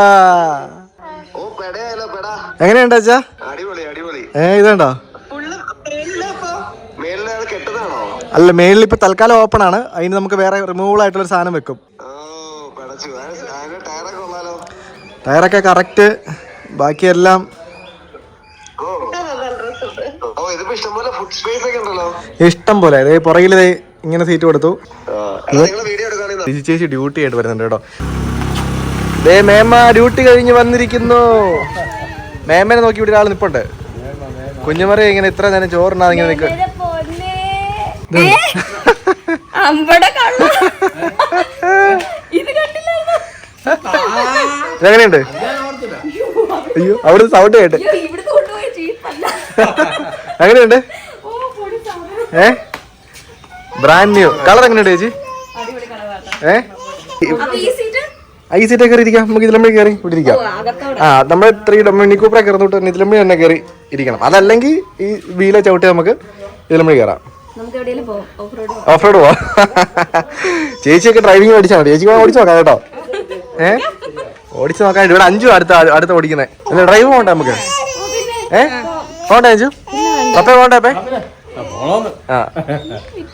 എങ്ങനെയുണ്ട് അച്ഛാ? ഏ ഇതുണ്ടോ? അല്ല മേളിൽ ഇപ്പൊ തൽക്കാലം ഓപ്പൺ ആണ്. അതിന് നമുക്ക് വേറെ റിമൂവൽ ആയിട്ടുള്ള സാധനം വെക്കും. ടയറൊക്കെ കറക്റ്റ്. ബാക്കിയെല്ലാം ഇഷ്ടം പോലെ അതായത് പുറകിൽ ഇങ്ങനെ സീറ്റ് കൊടുത്തു. ചേച്ചി ഡ്യൂട്ടി ആയിട്ട് വരുന്നുണ്ട് കേട്ടോ. ദേ മേമ ഡ്യൂട്ടി കഴിഞ്ഞ് വന്നിരിക്കുന്നു. മേമനെ നോക്കി ഇവിടെ ഒരാൾ നിപ്പുണ്ട്. കുഞ്ഞുമറി ഇങ്ങനെ ഇത്ര നേരം ചോറിനാ ഇങ്ങനെ നിൽക്കുക അമ്പട കള്ള ഇതെങ്ങനെയുണ്ട്? അയ്യോ അവിടെ സൗണ്ട് കേട്ട്. എങ്ങനെയുണ്ട്. ഏ? ബ്രാൻഡ് ന്യൂ കളർ എങ്ങനെയുണ്ട് ചേച്ചി? ഏ? ഐ ഈ സീറ്റ് കയറി ഇരിക്കാം. നമുക്ക് ഇതിലമ്മ കയറി ഇവിടെ ഇരിക്കാം ആ നമ്മൾ ത്രീ മിനി കൂപ്പറെ കയറുന്നോട്ട് തന്നെ ഇതിലമ്മ തന്നെ കയറി ഇരിക്കണം. അതല്ലെങ്കിൽ ഈ വീല ചവിട്ടി നമുക്ക് ഇതിലമ്മ കയറാം. ഓഫ് റോഡ് പോവാം. റോഡ് പോവാ. ചേച്ചിയൊക്കെ ഡ്രൈവിംഗ് പഠിച്ചാൽ മതി. ചേച്ചിക്ക് ഓടിച്ചു നോക്കാം കേട്ടോ. ഏ? ഓടിച്ചു നോക്കാൻ ഇവിടെ അഞ്ചു അടുത്ത അടുത്ത ഓടിക്കുന്നത് ഡ്രൈവ് പോകണ്ട നമുക്ക്. ഏ? പോണ്ടേ അഞ്ചു? പപ്പേ പോണ്ടേ അപ്പേ ആ.